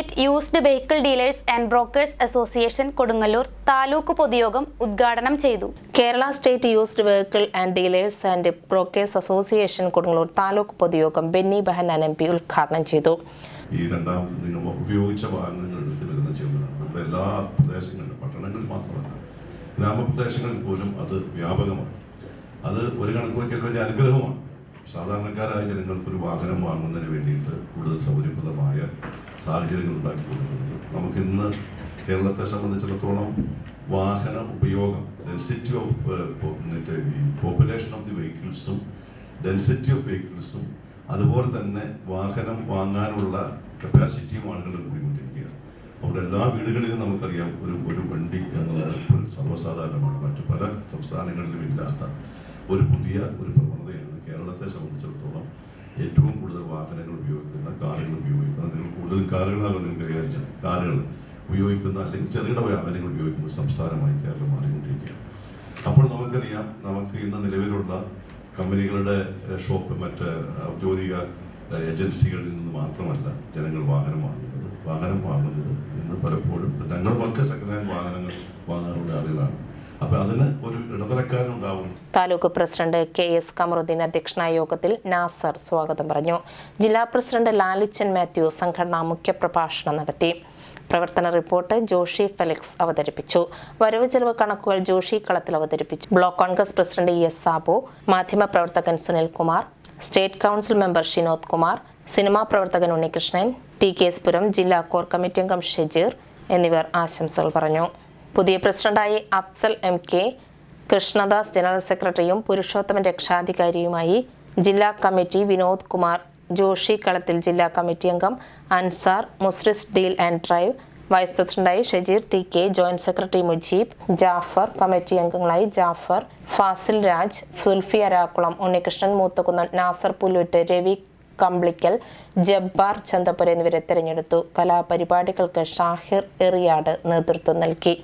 State used vehicle dealers and brokers association Kodungallur taluk പൊതുയോഗം ഉദ്ഘാടനം ചെയ്തു. Kerala state used vehicle and dealers and brokers association Kodungallur taluk പൊതുയോഗം Benny Behanan M P ഉദ്ഘാടനം ചെയ്തു. ഈ രണ്ടാമത് നിങ്ങൾ ഉപയോഗിച്ച വാഹനങ്ങൾ എടുത്ത് വരുന്ന നമ്മുടെ എല്ലാ പ്രദേശങ്ങളിലും പട്ടണങ്ങളിൽ മാത്രമല്ല ഗ്രാമപ്രദേശങ്ങളിൽ പോലും അത് വ്യാപകമാണ്. അത് ഒരു കണക്ക് വയ്ക്കൽ വലിയ അനുഗ്രഹമാണ്. സാധാരണക്കാരായ ജനങ്ങൾക്ക് ഒരു വാഹനം വാങ്ങുന്നതിന് വേണ്ടിയിട്ട് കൂടുതൽ സൗകര്യപ്രദമായ സാഹചര്യങ്ങൾ ഉണ്ടാക്കി കൊടുക്കുന്നുണ്ട്. നമുക്കിന്ന് കേരളത്തെ സംബന്ധിച്ചിടത്തോളം വാഹന ഉപയോഗം density of population of the വെഹിക്കിൾസും density of വെഹിക്കിൾസും അതുപോലെ തന്നെ വാഹനം വാങ്ങാനുള്ള കപ്പാസിറ്റിയും ആളുകൾ കൂടിക്കൊണ്ടിരിക്കുകയാണ്. അവിടെ എല്ലാ വീടുകളിലും നമുക്കറിയാം ഒരു ഒരു വണ്ടി എന്നുള്ളത് സർവസാധാരണമാണ്. മറ്റു പല സംസ്ഥാനങ്ങളിലും ഇല്ലാത്ത ഒരു പുതിയ ഒരു പ്രവണതയാണ്. കേരളത്തെ സംബന്ധിച്ചിടത്തോളം ഏറ്റവും കൂടുതൽ വാഹനങ്ങൾ ഉപയോഗിക്കുന്ന കാറുകൾ ഉപയോഗിക്കുന്ന നിങ്ങൾ കൂടുതലും കാറുകളാണ് നിങ്ങൾക്ക് വിചാരിച്ചത്. കാറുകൾ ഉപയോഗിക്കുന്ന അല്ലെങ്കിൽ ചെറുകിട വാഹനങ്ങൾ ഉപയോഗിക്കുന്ന സംസ്ഥാനമായി കേരളം മാറിക്കൊണ്ടിരിക്കുകയാണ്. അപ്പോൾ നമുക്കറിയാം നമുക്ക് ഇന്ന് നിലവിലുള്ള കമ്പനികളുടെ ഷോപ്പ് മറ്റ് ഔദ്യോഗിക ഏജൻസികളിൽ നിന്ന് മാത്രമല്ല ജനങ്ങൾ വാഹനം വാങ്ങുന്നത് വാഹനം വാങ്ങുന്നത് ഇന്ന് പലപ്പോഴും ഞങ്ങളുമൊക്കെ സെക്കൻഡ് ഹാൻഡ് വാഹനങ്ങൾ വാങ്ങാനുള്ള ആളുകളാണ്. അപ്പൊ അതിന് ഒരു ഇടനിലക്കാരനുണ്ടാവും taluk president K S Kamaruddin അധ്യക്ഷനായ യോഗത്തിൽ നാസർ സ്വാഗതം പറഞ്ഞു. ജില്ലാ പ്രസിഡന്റ് ലാലിച്ചൻ മാത്യു സംഘടനാ മുഖ്യപ്രഭാഷണം നടത്തി. പ്രവർത്തന റിപ്പോർട്ട് ജോഷി ഫെലിക്സ് അവതരിപ്പിച്ചു. വരവ് ചെലവ് കണക്കുകൾ ജോഷി കളത്തിൽ അവതരിപ്പിച്ചു. Block Congress president E S Sabu മാധ്യമപ്രവർത്തകൻ Sunil Kumar state council member Shinod Kumar cinema പ്രവർത്തകൻ Unnikrishnan T K S Puram ജില്ലാ കോർ കമ്മിറ്റി അംഗം ഷജീർ എന്നിവർ ആശംസകൾ പറഞ്ഞു. പുതിയ പ്രസിഡന്റായി Afsal M K Krishnadas general സെക്രട്ടറിയും പുരുഷോത്തമൻ രക്ഷാധികാരിയുമായി ജില്ലാ കമ്മിറ്റി വിനോദ് കുമാർ ജോഷി കളത്തിൽ ജില്ലാ കമ്മിറ്റി അംഗം Ansar Muziris deal and drive vice പ്രസിഡന്റായി Shajeer T K joint secretary Mujeeb Jafar committee അംഗങ്ങളായി ജാഫർ ഫാസിൽ രാജ് സുൽഫി അരാക്കുളം ഉണ്ണികൃഷ്ണൻ മൂത്തകുന്നൻ നാസർ പുല്ലൂറ്റ് രവി കംബ്ലിക്കൽ ജബ്ബാർ ചന്തപുര എന്നിവരെ തെരഞ്ഞെടുത്തു. കലാപരിപാടികൾക്ക് ഷാഹിർ എറിയാട് നേതൃത്വം നൽകി.